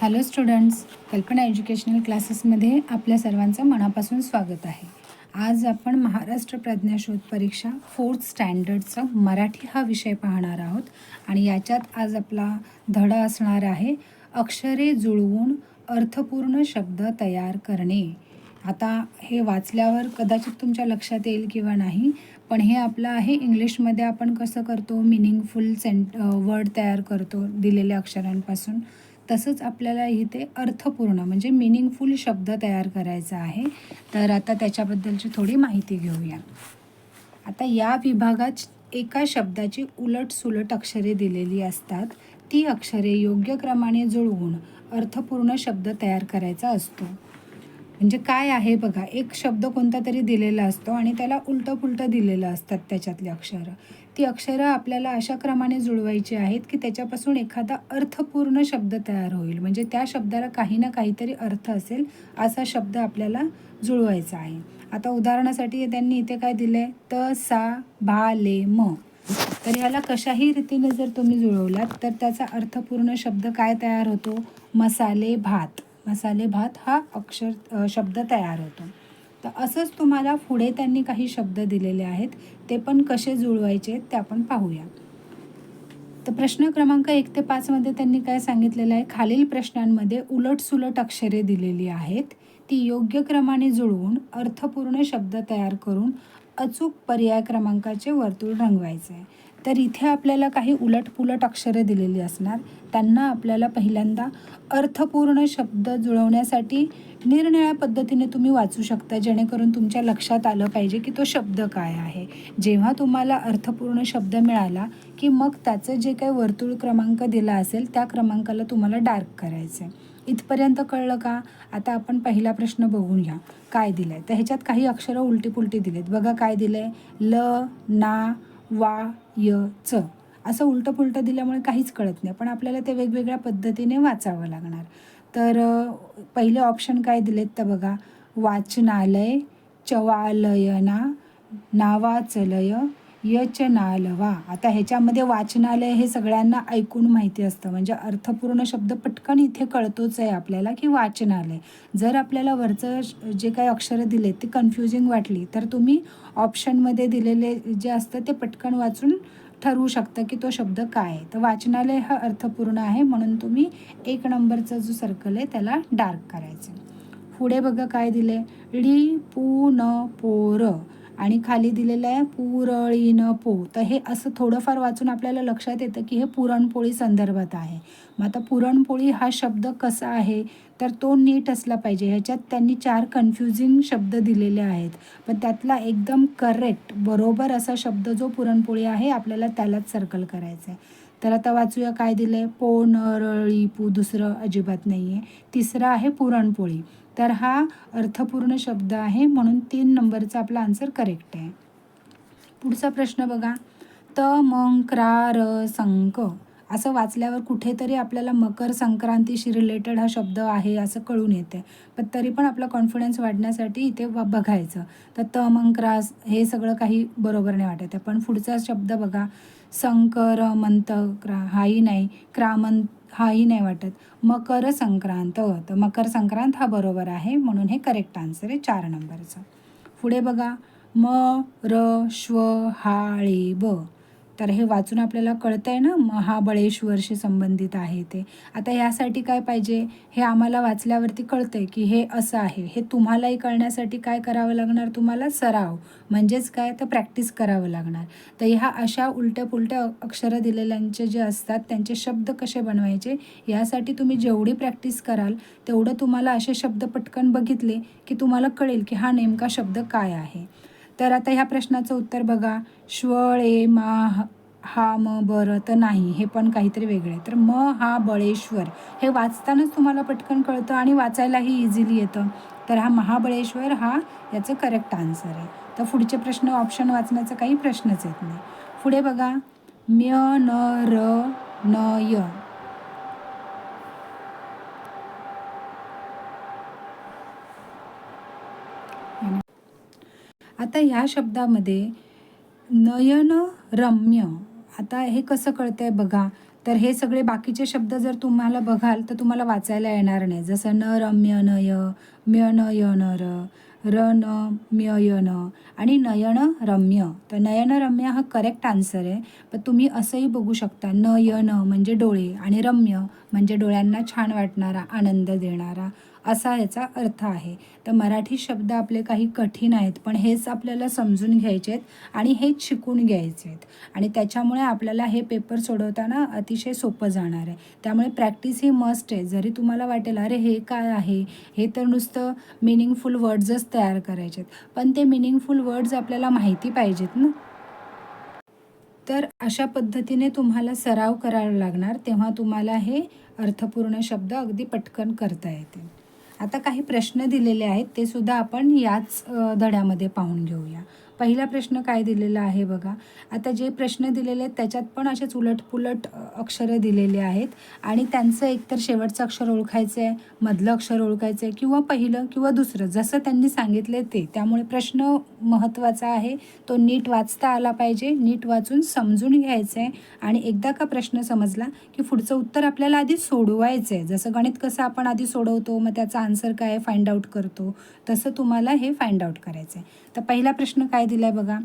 Hello students Kalpana educational क्लासेसमध्ये आपल्या सर्वांचं मनापासून स्वागत आहे. आज आपण महाराष्ट्र प्रज्ञाशोध परीक्षा फोर्थ स्टँडर्डचा मराठी हा विषय पाहणार आहोत. आणि याच्यात आज आपला धडा असणार आहे अक्षरे जुळवून अर्थपूर्ण शब्द तयार करणे. आता हे वाचल्यावर कदाचित तुमच्या लक्षात येईल किंवा नाही पण हे आपलं आहे इंग्लिशमध्ये आपण कसं करतो? मिनिंगफुल सेंट वर्ड तयार करतो दिलेल्या अक्षरांपासून. तसंच आपल्याला इथे अर्थपूर्ण म्हणजे मिनिंगफुल शब्द तयार करायचा आहे. तर आता त्याच्याबद्दलची थोडी माहिती घेऊया. आता या विभागात एका शब्दाची उलट सुलट अक्षरे दिलेली असतात. ती अक्षरे योग्य क्रमाने जुळवून अर्थपूर्ण शब्द तयार करायचा असतो. म्हणजे काय आहे बघा एक शब्द कोणता तरी दिलेला असतो आणि त्याला उलटं पुलटं दिलेलं असतात त्याच्यातली अक्षरं. ती अक्षरं आपल्याला अशा क्रमाने जुळवायची आहेत की त्याच्यापासून एखादा अर्थपूर्ण शब्द तयार होईल. म्हणजे त्या शब्दाला काही ना काहीतरी अर्थ असेल असा शब्द आपल्याला जुळवायचा आहे. आता उदाहरणासाठी त्यांनी इथे काय दिलं आहे त सा भा ले म. तर ह्याला कशाही रीतीने जर तुम्ही जुळवलात तर त्याचा अर्थपूर्ण शब्द काय तयार होतो? मसाले भात. मसाले भात हा अक्षर शब्द तयार होतो. तर असंच तुम्हाला पुढे त्यांनी काही शब्द दिलेले आहेत ते पण कसे जुळवायचे ते आपण पाहूया. तर प्रश्न क्रमांक एक ते पाचमध्ये त्यांनी काय सांगितलेलं आहे? खालील प्रश्नांमध्ये उलटसुलट अक्षरे दिलेली आहेत. ती योग्य क्रमाने जुळवून अर्थपूर्ण शब्द तयार करून अचूक पर्याय क्रमांकाचे वर्तुळ रंगवायचे. आहे तर इथे आपल्याला काही उलटपुलट अक्षरे दिलेली असणार. त्यांना आपल्याला पहिल्यांदा अर्थपूर्ण शब्द जुळवण्यासाठी निरनिळ्या पद्धतीने तुम्ही वाचू शकता जेणेकरून तुमच्या लक्षात आलं पाहिजे की तो शब्द काय आहे. जेव्हा तुम्हाला अर्थपूर्ण शब्द मिळाला की मग त्याचं जे काही वर्तुळ क्रमांक दिला असेल त्या क्रमांकाला तुम्हाला डार्क करायचं आहे इथपर्यंत कळलं का? आता आपण पहिला प्रश्न बघूया काय दिलं आहे तर ह्याच्यात काही अक्षरं उलटी पुलटी दिलेत. बघा काय दिलं आहे ल ना वा य च. असं उलटं पुलटं दिल्यामुळे काहीच कळत नाही. पण आपल्याला ते वेगवेगळ्या पद्धतीने वाचावं लागणार. तर पहिले ऑप्शन काय दिलेत तर बघा वाचनालय चवालयना नावाचलय यचनालवा. आता ह्याच्यामध्ये वाचनालय हे सगळ्यांना ऐकून माहिती असतं. म्हणजे अर्थपूर्ण शब्द पटकन इथे कळतोच आहे आपल्याला की वाचनालय. जर आपल्याला वरचं जे काही अक्षरं दिलेत ते कन्फ्युजिंग वाटली तर तुम्ही ऑप्शनमध्ये दिलेले जे असतं ते पटकन वाचून ठरवू शकता की तो शब्द काय आहे. तर वाचनालय हा अर्थपूर्ण आहे म्हणून तुम्ही एक नंबरचा जो सर्कल आहे त्याला डार्क करायचं. पुढे बघा काय दिले डी पू न पोर. आणि खाली दिलेलं आहे पुरळी न पो. तर हे असं थोडंफार वाचून आपल्याला लक्षात येतं की हे पुरणपोळी संदर्भात आहे. मग आता पुरणपोळी हा शब्द कसा आहे? तर तो नीट असला पाहिजे. ह्याच्यात त्यांनी चार कन्फ्युजिंग शब्द दिलेले आहेत. पण त्यातला एकदम करेक्ट बरोबर असा शब्द जो पुरणपोळी आहे आपल्याला त्यालाच सर्कल करायचा आहे तर आता वाचूया काय दिलं आहे पो नरळी पू दुसरं अजिबात नाही आहे तिसरं आहे पुरणपोळी. तर हा अर्थपूर्ण शब्द आहे म्हणून तीन नंबरचा आपला आन्सर करेक्ट आहे. पुढचा प्रश्न बघा. त मं क्रा र संक असं वाचल्यावर कुठेतरी आपल्याला मकर संक्रांतीशी रिलेटेड हा शब्द आहे असं कळून येते पण तरी पण आपला कॉन्फिडन्स वाढण्यासाठी इथे ब- बघायचं. तर त मं हे सगळं काही बरोबर नाही वाटत आहे. पण पुढचा शब्द बघा. संकर मंत क्रा हाही नाही. क्रामंत हाही नाही वाटत. मकर संक्रांत तर मकर संक्रांत हा बरोबर आहे म्हणून हे करेक्ट आन्सर आहे चार नंबरचं. पुढे बघा. म र श्व हाळे ब. तर हे वाचून आपल्याला कळतं आहे ना महाबळेश्वरशी संबंधित आहे ते. आता यासाठी काय पाहिजे? हे आम्हाला वाचल्यावरती कळतं आहे की हे असं आहे. हे तुम्हालाही कळण्यासाठी काय करावं लागणार? तुम्हाला सराव. म्हणजेच काय? तर प्रॅक्टिस करावं लागणार. तर ह्या अशा उलट्या पुलट्या अक्षरं दिलेल्यांचे जे असतात त्यांचे शब्द कसे बनवायचे? यासाठी तुम्ही जेवढी प्रॅक्टिस कराल तेवढं तुम्हाला असे शब्द पटकन बघितले की तुम्हाला कळेल की हा नेमका शब्द काय आहे. तर आता ह्या प्रश्नाचं उत्तर बघा. श्वळे मा ह- हा म बरं तर नाही. हे पण काहीतरी वेगळं आहे. तर म हा बळेश्वर. हे वाचतानाच तुम्हाला पटकन कळतं आणि वाचायलाही इझिली येतं. तर हा महाबळेश्वर हा याचं करेक्ट आन्सर आहे. तर पुढचे प्रश्न ऑप्शन वाचण्याचा काही प्रश्नच येत नाही. पुढे बघा. म्य न र न य. आता ह्या शब्दामध्ये नयन रम्य आता हे कसं कळतं आहे बघा. तर हे सगळे बाकीचे शब्द जर तुम्हाला बघाल तर तुम्हाला वाचायला येणार नाही. जसं न रम्य नय म्य न य न र र न म्य य न आणि नयन रम्य. तर नयन रम्य हा करेक्ट आन्सर आहे. पण तुम्ही असंही बघू शकता न य न म्हणजे डोळे आणि रम्य म्हणजे डोळ्यांना छान वाटणारा आनंद देणारा असा याचा अर्थ आहे. तर मराठी शब्द आपले काही कठीण आहेत पण हेच आपल्याला समजून घ्यायचे आहेत आणि हेच शिकून घ्यायचे आहेत. आणि त्याच्यामुळे आपल्याला हे पेपर सोडवताना अतिशय सोपं जाणार आहे. त्यामुळे प्रॅक्टिस ही मस्ट आहे. जरी तुम्हाला वाटेल अरे हे काय आहे? हे तर नुसतं मिनिंगफुल वर्ड्सच तयार करायचे आहेत. पण ते मिनिंगफुल वर्ड्स आपल्याला माहिती पाहिजेत ना? तर अशा पद्धतीने तुम्हाला सराव करायला लागणार तेव्हा तुम्हाला हे अर्थपूर्ण शब्द अगदी पटकन करता येतील. आता काही प्रश्न दिलेले आहेत ते सुद्धा आपण याच धड्यामध्ये पाहून घेऊया. पहिला प्रश्न काय दिलेला आहे बघा. आता जे प्रश्न दिलेले आहेत त्याच्यात पण असेच उलटपुलट अक्षरं दिलेली आहेत. आणि त्यांचं एकतर शेवटचं अक्षर ओळखायचं आहे मधलं अक्षर ओळखायचं आहे किंवा पहिलं किंवा दुसरं जसं त्यांनी सांगितले ते. त्यामुळे प्रश्न महत्त्वाचा आहे. तो नीट वाचता आला पाहिजे नीट वाचून समजून घ्यायचं आहे आणि एकदा का प्रश्न समजला की पुढचं उत्तर आपल्याला आधी सोडवायचं आहे जसं गणित कसं आपण आधी सोडवतो मग त्याचा आन्सर काय आहे? फाइंड आउट करतो. तसं तुम्हाला हे फाइंड आउट करायचं आहे तर पहिला प्रश्न काय दिला आहे बघा.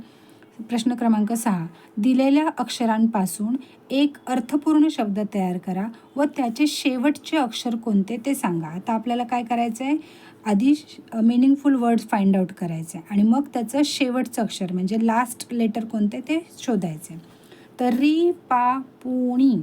प्रश्न क्रमांक सहा. दिलेल्या अक्षरांपासून एक अर्थपूर्ण शब्द तयार करा व त्याचे शेवटचे अक्षर कोणते ते सांगा. आता आपल्याला काय करायचं आहे आधी मिनिंगफुल वर्ड्स फाइंड आउट करायचे आणि मग त्याचं शेवटचं अक्षर म्हणजे लास्ट लेटर कोणते ते शोधायचे तर री पा पुणी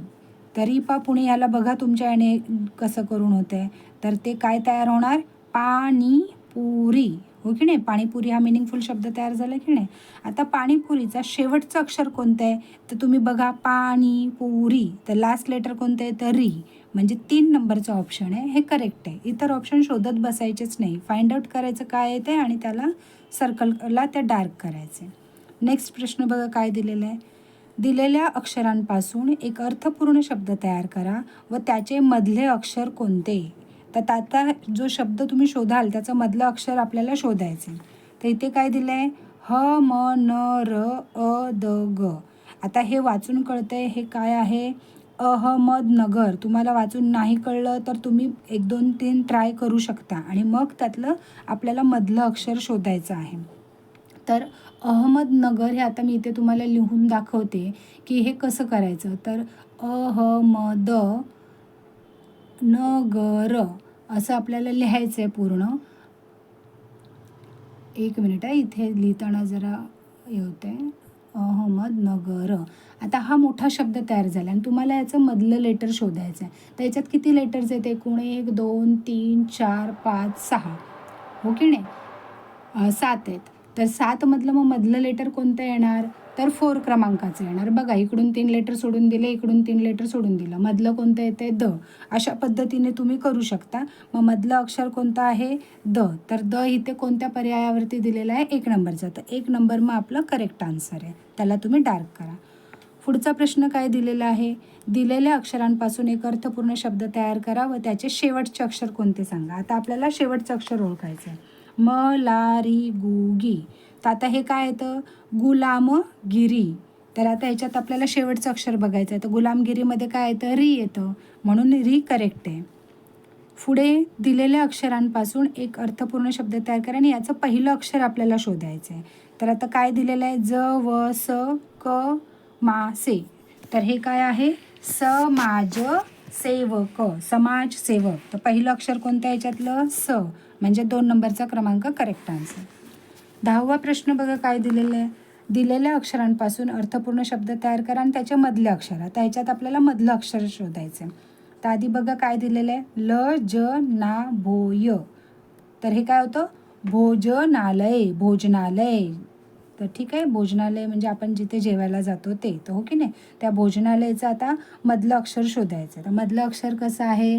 तरी पा पुणी याला बघा तुमच्या याने कसं करून होते तर ते काय तयार होणार? पाणीपुरी. हो की नाही? पाणीपुरी हा मिनिंगफुल शब्द तयार झाला की नाही? आता पाणीपुरीचा शेवटचं अक्षर कोणतं आहे? तर तुम्ही बघा पाणीपुरी. तर लास्ट लेटर कोणतं आहे? तर री. म्हणजे तीन नंबरचं ऑप्शन आहे. हे करेक्ट आहे. इतर ऑप्शन शोधत बसायचेच नाही. फाइंड आउट करायचं काय आहे ते आणि त्याला सर्कलला ते डार्क करायचे. नेक्स्ट प्रश्न बघा काय दिलेलं आहे? दिलेल्या अक्षरांपासून एक अर्थपूर्ण शब्द तयार करा व त्याचे मधले अक्षर कोणते? तर आता जो शब्द तुम्ही शोधाल त्याचं मधलं अक्षर आपल्याला शोधायचे तर इथे काय दिलं आहे ह म न र अ द ग. आता हे वाचून कळतंय हे काय आहे? अहमदनगर. तुम्हाला वाचून नाही कळलं तर तुम्ही एक दोन तीन ट्राय करू शकता. आणि मग त्यातलं आपल्याला मधलं अक्षर शोधायचं आहे. तर अहमदनगर हे आता मी इथे तुम्हाला लिहून दाखवते की हे कसं करायचं? तर अहमद नगर असं आपल्याला लिहायचं आहे पूर्ण. एक मिनिट आहे इथे लिहिताना जरा हे होते अहमदनगर आता हा मोठा शब्द तयार झाला आणि तुम्हाला याचं मधलं लेटर शोधायचं आहे तर याच्यात किती लेटर्स येते एकूण एक दोन तीन चार पाच सहा. हो की नाही? सात आहेत. तर सातमधलं मग मधलं लेटर कोणतं येणार? तर फोर क्रमांकाचं येणार. बघा इकडून तीन लेटर सोडून दिले इकडून तीन लेटर सोडून दिलं. मधलं कोणतं येते द. अशा पद्धतीने तुम्ही करू शकता. मग मधलं अक्षर कोणतं आहे? द. तर द इथे कोणत्या पर्यायावरती दिलेलं आहे? एक नंबरचा. तर एक नंबर मग आपलं करेक्ट आन्सर आहे. त्याला तुम्ही डार्क करा. पुढचा प्रश्न काय दिलेला आहे? दिलेल्या अक्षरांपासून एक अर्थपूर्ण शब्द तयार करा व त्याचे शेवटचे अक्षर कोणते सांगा? आता आपल्याला शेवटचं अक्षर ओळखायचं आहे म ला री गु गी तर आता हे काय येतं? गुलामगिरी. तर आता ह्याच्यात आपल्याला शेवटचं अक्षर बघायचं आहे. तर गुलामगिरीमध्ये काय येतं? री येतं. म्हणून री करेक्ट आहे. पुढे दिलेल्या अक्षरांपासून एक अर्थपूर्ण शब्द तयार करा आणि याचं पहिलं अक्षर आपल्याला शोधायचं आहे तर आता काय दिलेलं आहे? ज व स क मा से. तर हे काय आहे? समाज सेवक समाज सेवक. तर पहिलं अक्षर कोणतं याच्यातलं? स. म्हणजे दोन नंबरचा क्रमांक करेक्ट आन्सर दहावा प्रश्न बघा काय दिलेलं आहे. दिलेल्या अक्षरांपासून अर्थपूर्ण शब्द तयार करा आणि त्याच्या मधले अक्षर आता याच्यात आपल्याला मधलं अक्षर शोधायचं आहे तर आधी बघा काय दिलेलं आहे. ल ज ना भोय तर हे काय होतं? भोजनालय भोजनालय. तर ठीक आहे भोजनालय म्हणजे आपण जिथे जेवायला जातो ते तर हो की नाही? त्या भोजनालयाचं आता मधलं अक्षर शोधायचं तर मधलं अक्षर कसं आहे?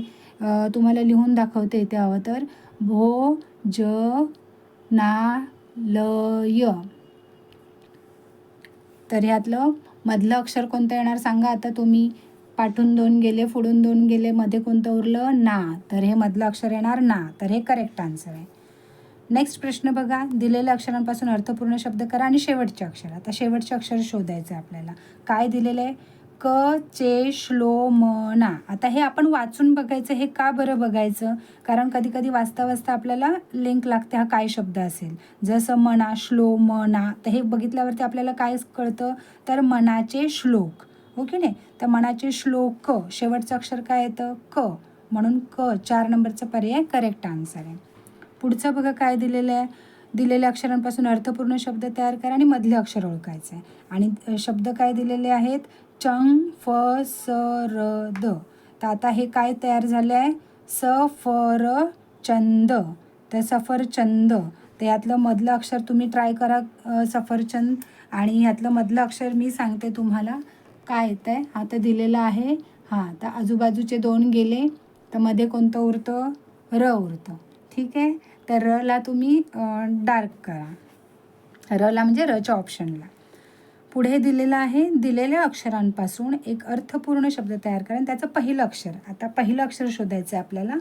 तुम्हाला लिहून दाखवते ते हवं तर. भो ज ना ल य तर ह्यातलं मधलं अक्षर कोणतं येणार सांगा आता तुम्ही. पाठून दोन गेले फोडून दोन गेले मध्ये कोणतं उरलं? ना. तर हे मधलं अक्षर येणार ना. तर हे करेक्ट आन्सर आहे. नेक्स्ट प्रश्न बघा. दिलेल्या अक्षरांपासून अर्थपूर्ण शब्द करा आणि शेवटचे अक्षर आता शेवटचे अक्षर शोधायचं आहे आपल्याला. काय दिलेलं आहे क चे श्लो म ना. आता हे आपण वाचून बघायचं हे का बरं बघायचं? कारण कधी कधी वाचता वाचता आपल्याला लिंक लागते हा काय शब्द असेल? जसं मना श्लो म ना. तर हे बघितल्यावरती आपल्याला काय कळतं? तर मनाचे श्लोक. हो ओके नाही? तर मनाचे श्लोक. शेवटचं अक्षर काय येतं? क. म्हणून क चार नंबरचा पर्याय करेक्ट आन्सर आहे. पुढचं बघा काय दिलेलं आहे. दिलेल्या अक्षरांपासून अर्थपूर्ण शब्द तयार करा आणि मधले अक्षर ओळखायचं आहे. आणि शब्द काय दिलेले आहेत? चंग फ स र द. तर आता हे काय तयार झालं आहे? स फ र चंद. तर सफरचंद. तर यातलं मधलं अक्षर तुम्ही ट्राय करा सफरचंद. आणि ह्यातलं मधलं अक्षर मी सांगते तुम्हाला काय येतं आहे हा तर दिलेलं आहे. हां तर आजूबाजूचे दोन गेले. तर मध्ये कोणतं उरतं? र उरतं. ठीक आहे? तर रला तुम्ही डार्क करा. रला म्हणजे रच्या ऑप्शनला. पुढे दिलेलं आहे दिलेल्या अक्षरांपासून एक अर्थपूर्ण शब्द तयार करा आणि त्याचं पहिलं अक्षर. आता पहिलं अक्षर शोधायचं आहे आपल्याला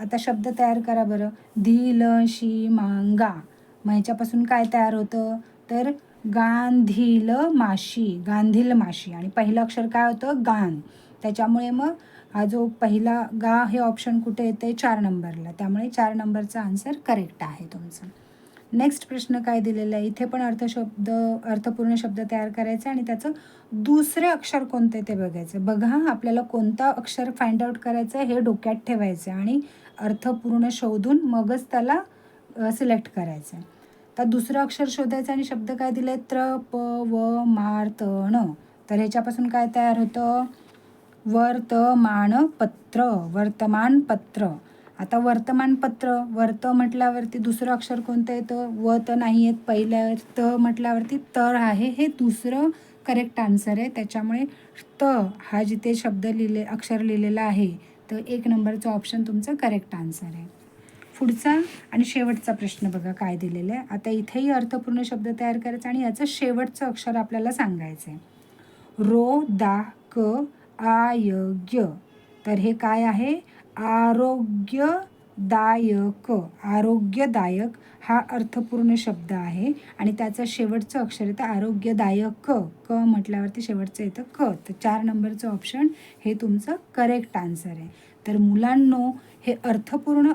आता शब्द तयार करा बरं. धील शी मांगा. मग ह्याच्यापासून काय तयार होतं? तर गांधील माशी गांधील माशी. आणि पहिलं अक्षर काय होतं? गान त्याच्यामुळे मग हा जो पहिला गा हे ऑप्शन कुठे येते? चार नंबरला त्यामुळे चार नंबरचा आन्सर करेक्ट आहे तुमचं. नेक्स्ट प्रश्न काय दिलेला आहे? इथे पण अर्थशब्द अर्थपूर्ण शब्द तयार करायचा आणि त्याचं दुसरे अक्षर कोणते ते बघायचं. बघा आपल्याला कोणतं अक्षर फाइंड आउट करायचं हे डोक्यात ठेवायचं आणि अर्थपूर्ण शोधून मगच त्याला सिलेक्ट करायचं तर दुसरं अक्षर शोधायचं आणि शब्द काय दिले त्र प व मार त ण. तर ह्याच्यापासून काय तयार होतं? वर्तमानपत्र वर्तमानपत्र. आता वर्तमानपत्र वर्त म्हटल्यावरती दुसरं अक्षर कोणतं येतं व तर नाही येत पहिल्या त म्हटल्यावरती तर आहे. हे दुसरं करेक्ट आन्सर आहे. त्याच्यामुळे त हा जिथे शब्द लिहिले अक्षर लिहिलेला आहे तर एक नंबरचं ऑप्शन तुमचं करेक्ट आन्सर आहे. पुढचा आणि शेवटचा प्रश्न बघा काय दिलेला आहे. आता इथेही अर्थपूर्ण शब्द तयार करायचा आणि याचं शेवटचं अक्षर आपल्याला सांगायचं आहे रो दा क आयोग्य तर हे काय आहे? आरोग्यदायक. आरोग्यदायक हा अर्थपूर्ण शब्द आहे आणि त्याचं शेवटचं अक्षर येतं आरोग्यदायक. क म्हटल्यावरती शेवटचं येतं क. तर चार नंबरचं ऑप्शन हे तुमचं करेक्ट आन्सर आहे. तर मुलांनो हे अर्थपूर्ण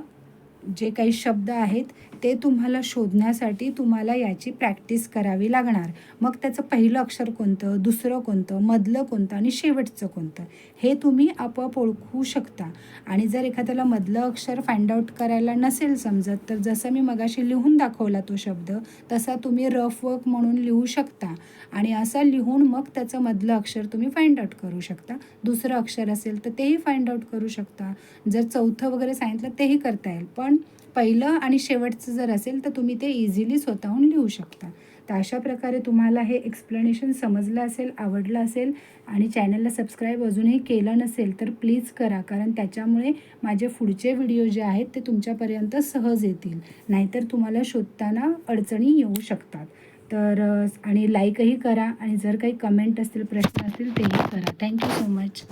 जे काही शब्द आहेत ते तुम्हाला शोधण्यासाठी तुम्हाला याची प्रॅक्टिस करावी लागणार. मग त्याचं पहिलं अक्षर कोणतं दुसरं कोणतं मधलं कोणतं आणि शेवटचं कोणतं हे तुम्ही आपोआप ओळखू शकता. आणि जर एखाद्याला मधलं अक्षर फाइंड आउट करायला नसेल समजत तर जसं मी मगाशी लिहून दाखवला तो शब्द तसा तुम्ही रफ वर्क म्हणून लिहू शकता. आणि असं लिहून मग त्याचं मधलं अक्षर तुम्ही फाइंड आउट करू शकता. दुसरं अक्षर असेल तर तेही फाइंड आउट करू शकता. जर चौथं वगैरे सांगितलं तेही करता येईल. पण पहिलं आणि शेवटचं जर असेल तर तुम्ही ते इझिली स्वतःहून लिहू शकता. तर अशा प्रकारे तुम्हाला हे एक्सप्लेनेशन समजलं असेल आवडलं असेल आणि चॅनलला सबस्क्राईब अजूनही केलं नसेल तर प्लीज करा. कारण त्याच्यामुळे माझे पुढचे व्हिडिओ जे आहेत ते तुमच्यापर्यंत सहज येतील. नाहीतर तुम्हाला शोधताना अडचणी येऊ शकतात. तर आणि लाईकही करा आणि जर काही कमेंट असतील प्रश्न असतील तेही करा. Thank you so much